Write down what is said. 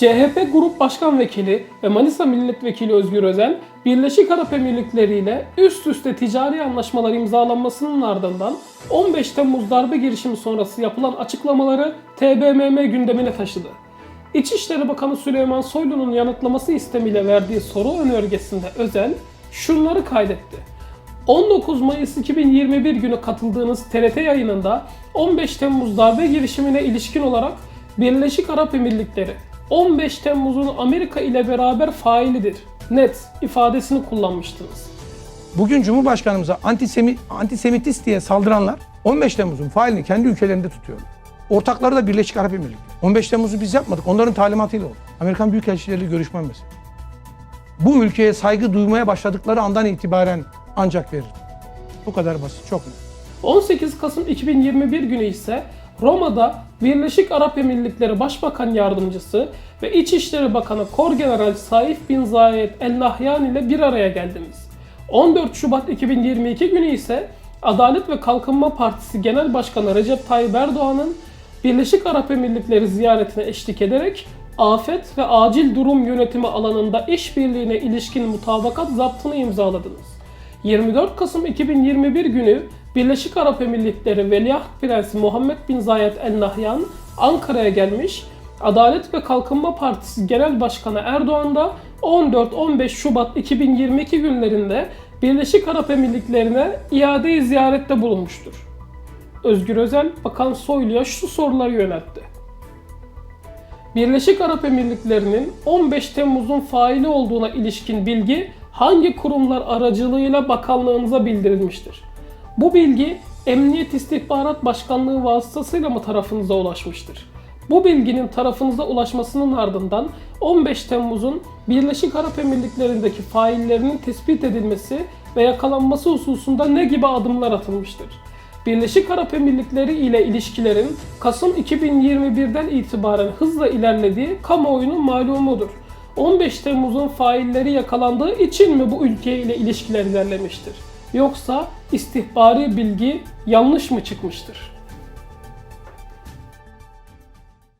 CHP Grup Başkan Vekili ve Manisa Milletvekili Özgür Özel, Birleşik Arap Emirlikleri ile üst üste ticari anlaşmalar imzalanmasının ardından 15 Temmuz darbe girişimi sonrası yapılan açıklamaları TBMM gündemine taşıdı. İçişleri Bakanı Süleyman Soylu'nun yanıtlaması istemiyle verdiği soru önergesinde Özel şunları kaydetti. 19 Mayıs 2021 günü katıldığınız TRT yayınında 15 Temmuz darbe girişimine ilişkin olarak Birleşik Arap Emirlikleri 15 Temmuz'un Amerika ile beraber failidir. Net ifadesini kullanmıştınız. Bugün Cumhurbaşkanımıza antisemi, antisemitist diye saldıranlar 15 Temmuz'un failini kendi ülkelerinde tutuyorlar. Ortakları da Birleşik Arap Emirlikleri. 15 Temmuz'u biz yapmadık. Onların talimatıyla oldu. Amerikan Büyükelçileriyle görüşmem mesela. Bu ülkeye saygı duymaya başladıkları andan itibaren ancak verir. Bu kadar basit. Çok net. 18 Kasım 2021 günü ise Roma'da Birleşik Arap Emirlikleri Başbakan Yardımcısı ve İçişleri Bakanı Korgeneral Saif bin Zayed El Nahyan ile bir araya geldiniz. 14 Şubat 2022 günü ise Adalet ve Kalkınma Partisi Genel Başkanı Recep Tayyip Erdoğan'ın Birleşik Arap Emirlikleri ziyaretine eşlik ederek afet ve acil durum yönetimi alanında işbirliğine ilişkin mutabakat zaptını imzaladınız. 24 Kasım 2021 günü Birleşik Arap Emirlikleri Veliaht Prensi Muhammed bin Zayed El Nahyan Ankara'ya gelmiş. Adalet ve Kalkınma Partisi Genel Başkanı Erdoğan da 14-15 Şubat 2022 günlerinde Birleşik Arap Emirlikleri'ne iade-i ziyarette bulunmuştur. Özgür Özel, Bakan Soylu'ya şu soruları yöneltti. Birleşik Arap Emirlikleri'nin 15 Temmuz'un faili olduğuna ilişkin bilgi hangi kurumlar aracılığıyla bakanlığınıza bildirilmiştir? Bu bilgi Emniyet İstihbarat Başkanlığı vasıtasıyla mı tarafınıza ulaşmıştır? Bu bilginin tarafınıza ulaşmasının ardından 15 Temmuz'un Birleşik Arap Emirlikleri'ndeki faillerinin tespit edilmesi ve yakalanması hususunda ne gibi adımlar atılmıştır? Birleşik Arap Emirlikleri ile ilişkilerin Kasım 2021'den itibaren hızla ilerlediği kamuoyunun malumudur. 15 Temmuz'un failleri yakalandığı için mi bu ülke ile ilişkiler ilerlemiştir? Yoksa istihbari bilgi yanlış mı çıkmıştır?